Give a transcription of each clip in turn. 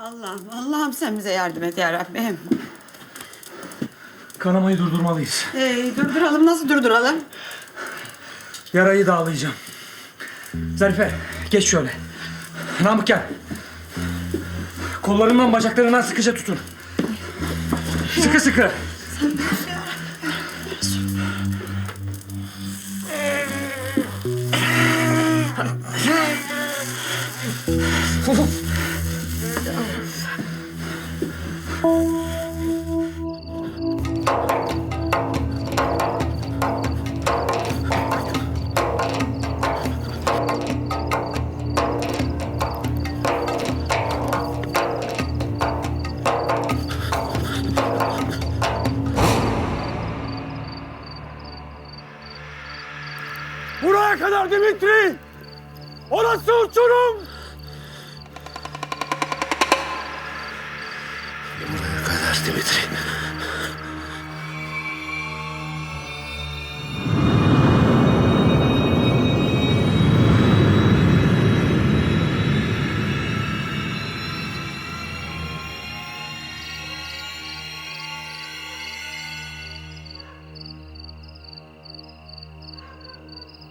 Allah'ım, Allah'ım sen bize yardım et ya Rabbim. Kanamayı durdurmalıyız. Ee, durduralım, nasıl durduralım? Yarayı dağlayacağım. Zarife geç şöyle. Namık gel. Kollarından bacaklarından sıkıca tutun. Sıkı sıkı. Buraya kadar Dimitri. Orası uçurum. Dimitri.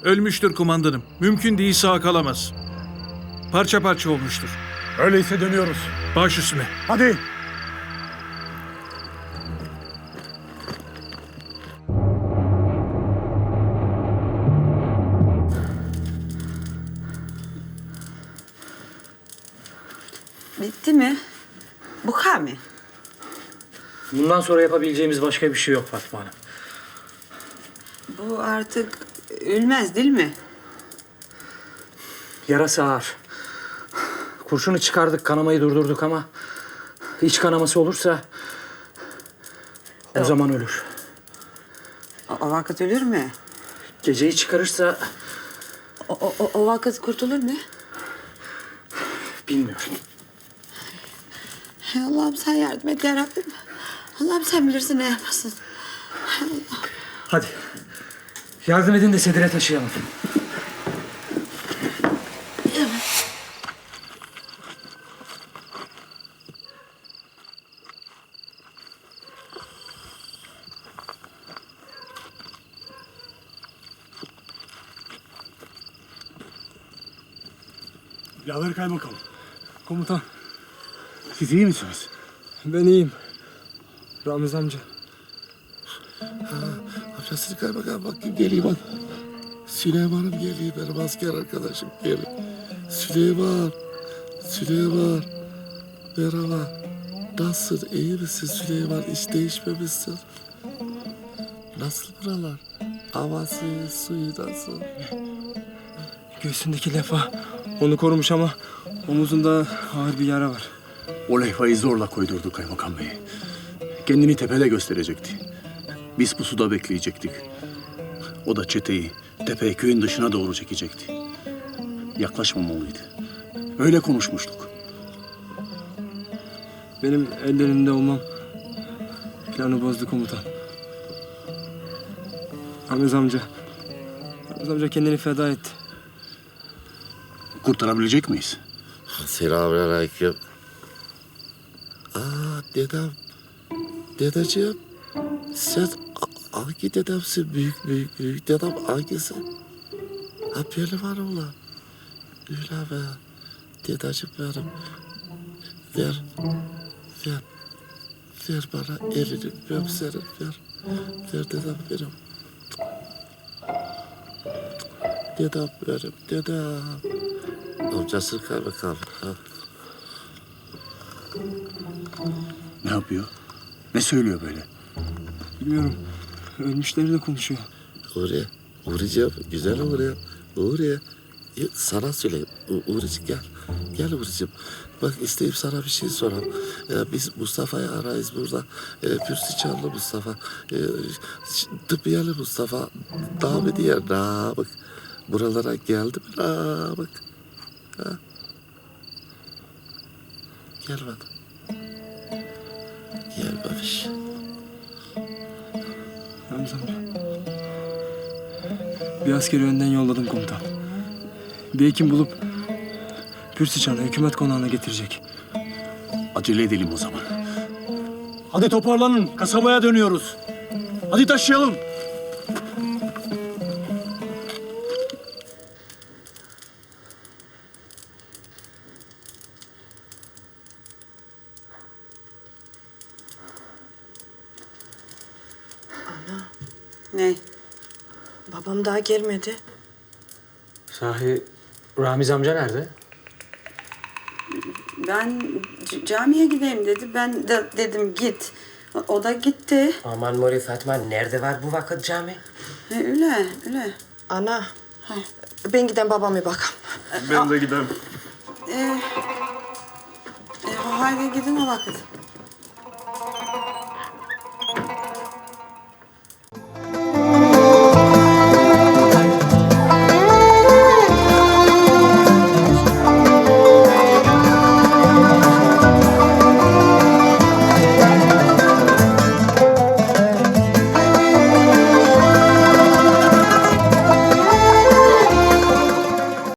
Ölmüştür kumandanım. Mümkün değil sağ kalamaz. Parça parça olmuştur. Öyleyse dönüyoruz. Baş üstüne. Hadi. Bitti mi? Bu kadar mı? Bundan sonra yapabileceğimiz başka bir şey yok Fatma Hanım. Bu artık ölmez değil mi? Yarası ağır. Kurşunu çıkardık, kanamayı durdurduk ama... ...iç kanaması olursa... ...o zaman ölür. O, o vakit ölür mü? Geceyi çıkarırsa O, o, o, vakit kurtulur mu? bilmiyorum. Hey Allah'ım sen yardım et ya Rabbim. Allah'ım sen bilirsin ne yapasın. Hadi. Yardım edin de sedire taşıyalım. Yaver kaymakam. Komutan. Siz iyi misiniz? Ben iyiyim. Ramiz amca. Amcasını kaymakam bak kim geliyor bak. Süleyman'ım geliyor benim asker arkadaşım geliyor. Süleyman. Süleyman. Merhaba. Nasılsın? iyi misin Süleyman? Hiç değişmemişsin. Nasıl buralar? Havası, suyu nasıl? Göğsündeki lefa onu korumuş ama omuzunda ağır bir yara var. O levhayı zorla koydurdu kaymakam bey. Kendini tepede gösterecekti. Biz pusuda bekleyecektik. O da çeteyi tepe köyün dışına doğru çekecekti. Yaklaşmamalıydı. Öyle konuşmuştuk. Benim ellerinde olmam planı bozdu komutan. Ramiz amca. Ramiz amca kendini feda etti. Kurtarabilecek miyiz? Selamünaleyküm. Dedem. Dedeciğim. Sen hangi dedemsin? Büyük büyük büyük dedem hangisi? Ha benim ulan. Öyle be. Dedeciğim benim. Ver. Ver. Ver bana elini. Ben senin ver. Ver dedem benim. Dedem benim. Dedem. Amcası kaymakam. Ha. Ne yapıyor? Ne söylüyor böyle? Bilmiyorum. Ölmüşleri de konuşuyor. Uğur'ya, Uğur'cığım, güzel Uğur'ya, Uğur'ya. Ya, Sana söyleyeyim, U- Uğur'cığım gel. Gel Uğur'cığım. Bak isteyip sana bir şey soralım. Ee, biz Mustafa'yı arayız burada. Ee, Pürsü Çarlı Mustafa. Ee, ş- Tıbbiyalı Mustafa. Daha mı diye Namık. Buralara geldi mi Namık? Ha? Gel bak. Gel babiş. Ramiz amca. Bir askeri önden yolladım komutan. Bir hekim bulup Pürsüçan'ı hükümet konağına getirecek. Acele edelim o zaman. Hadi toparlanın. Kasabaya dönüyoruz. Hadi taşıyalım. Ne? Babam daha gelmedi. Sahi Ramiz amca nerede? Ben c- camiye gideyim dedi. Ben de dedim git. O, o da gitti. Aman Mori Fatma nerede var bu vakit cami? E, öyle, öyle. Ana. Ben giden babama bakam. Ben de giderim. E, e, haydi gidin o vakit.